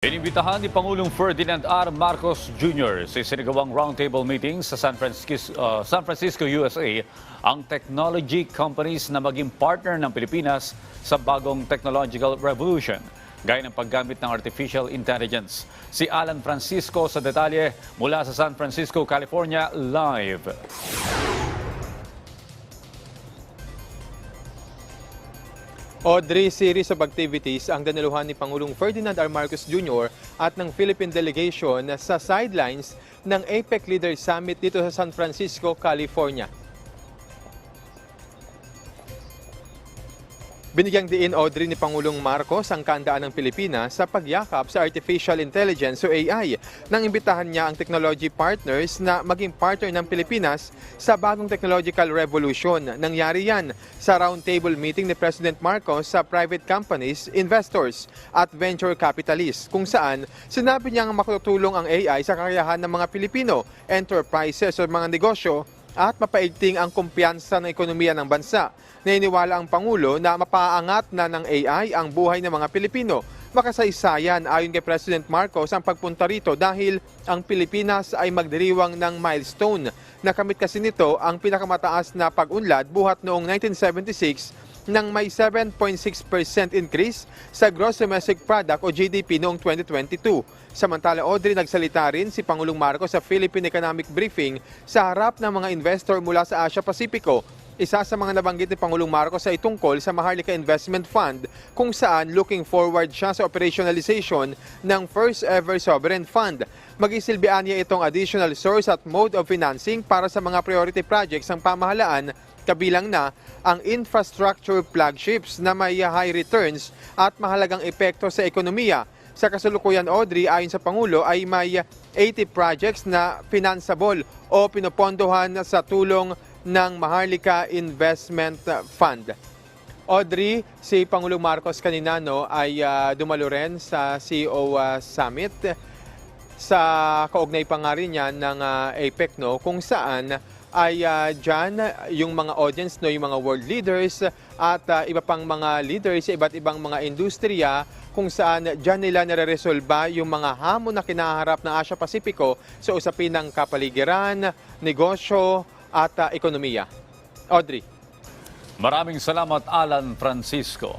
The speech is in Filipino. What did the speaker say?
Inimbitahan ni Pangulong Ferdinand R. Marcos Jr. sa sinagawang roundtable meeting sa San Francisco, uh, San Francisco, USA ang technology companies na maging partner ng Pilipinas sa bagong technological revolution gaya ng paggamit ng artificial intelligence. Si Alan Francisco sa detalye mula sa San Francisco, California, live. Audrey, series of activities ang danaluhan ni Pangulong Ferdinand R. Marcos Jr. at ng Philippine delegation sa sidelines ng APEC Leaders Summit dito sa San Francisco, California. Binigyang diin Audrey ni Pangulong Marcos ang kaandaan ng Pilipinas sa pagyakap sa Artificial Intelligence o AI nang imbitahan niya ang technology partners na maging partner ng Pilipinas sa bagong technological revolution. Nangyari yan sa roundtable meeting ni President Marcos sa private companies, investors at venture capitalists kung saan sinabi niyang makatutulong ang AI sa kakayahan ng mga Pilipino, enterprises o mga negosyo at mapaigting ang kumpiyansa ng ekonomiya ng bansa. Naniniwala ang Pangulo na mapaangat na ng AI ang buhay ng mga Pilipino. Makasaysayan ayon kay President Marcos ang pagpunta rito dahil ang Pilipinas ay magdiriwang ng milestone. Nakamit kasi nito ang pinakamataas na pag-unlad buhat noong 1976 nang may 7.6% increase sa gross domestic product o GDP noong 2022. Samantala, Audrey, nagsalita rin si Pangulong Marcos sa Philippine Economic Briefing sa harap ng mga investor mula sa Asia Pacifico. Isa sa mga nabanggit ni Pangulong Marcos ay tungkol sa Maharlika Investment Fund kung saan looking forward siya sa operationalization ng first ever sovereign fund. Magisilbihan niya itong additional source at mode of financing para sa mga priority projects ng pamahalaan kabilang na ang infrastructure flagships na may high returns at mahalagang epekto sa ekonomiya. Sa kasalukuyan, Audrey, ayon sa Pangulo, ay may 80 projects na financiable o pinopondohan sa tulong ng Maharlika Investment Fund. Audrey, si Pangulong Marcos kanina no, ay ah, dumalo rin sa CEO ah, Summit sa kaugnay pa nga rin yan ng ah, APEC no, kung saan ay uh, dyan yung mga audience, no, yung mga world leaders at ah, iba pang mga leaders sa iba't ibang mga industriya kung saan dyan nila nare-resolba yung mga hamon na kinaharap ng Asia Pasipiko sa usapin ng kapaligiran, negosyo at ah, ekonomiya. Audrey. Maraming salamat Alan Francisco.